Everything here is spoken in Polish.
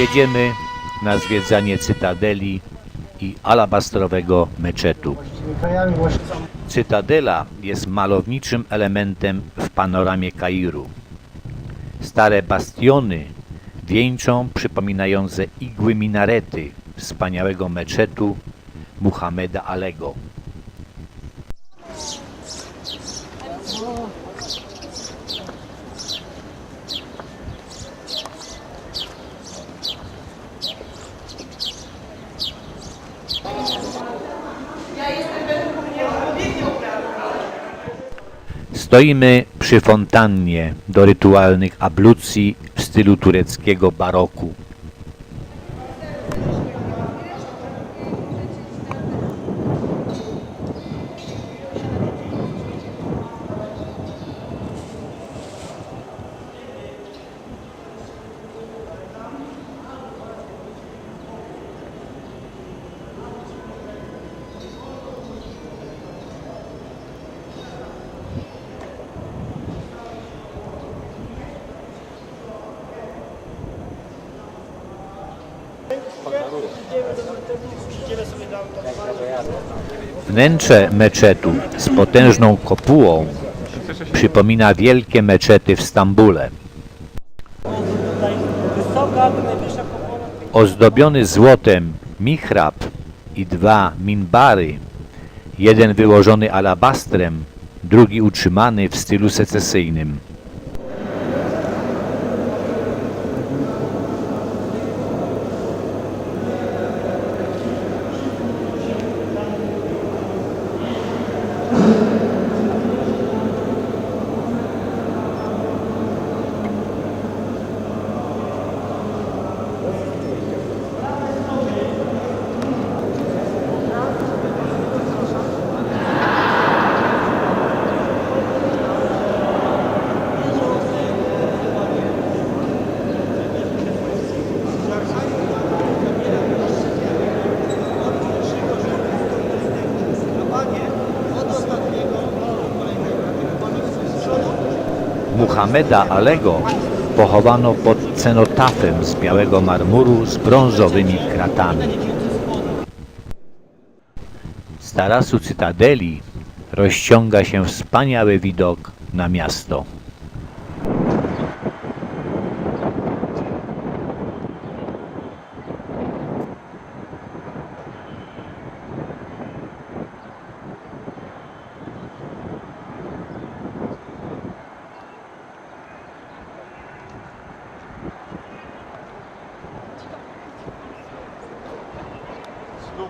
Jedziemy na zwiedzanie Cytadeli i alabastrowego meczetu. Cytadela jest malowniczym elementem w panoramie Kairu. Stare bastiony wieńczą przypominające igły minarety wspaniałego meczetu Muhammeda Alego. Stoimy przy fontannie do rytualnych ablucji w stylu tureckiego baroku. Wnętrze meczetu z potężną kopułą przypomina wielkie meczety w Stambule. Ozdobiony złotem mihrab i dwa minbary, jeden wyłożony alabastrem, drugi utrzymany w stylu secesyjnym. Muhammeda Alego pochowano pod cenotafem z białego marmuru z brązowymi kratami. Z tarasu Cytadeli rozciąga się wspaniały widok na miasto.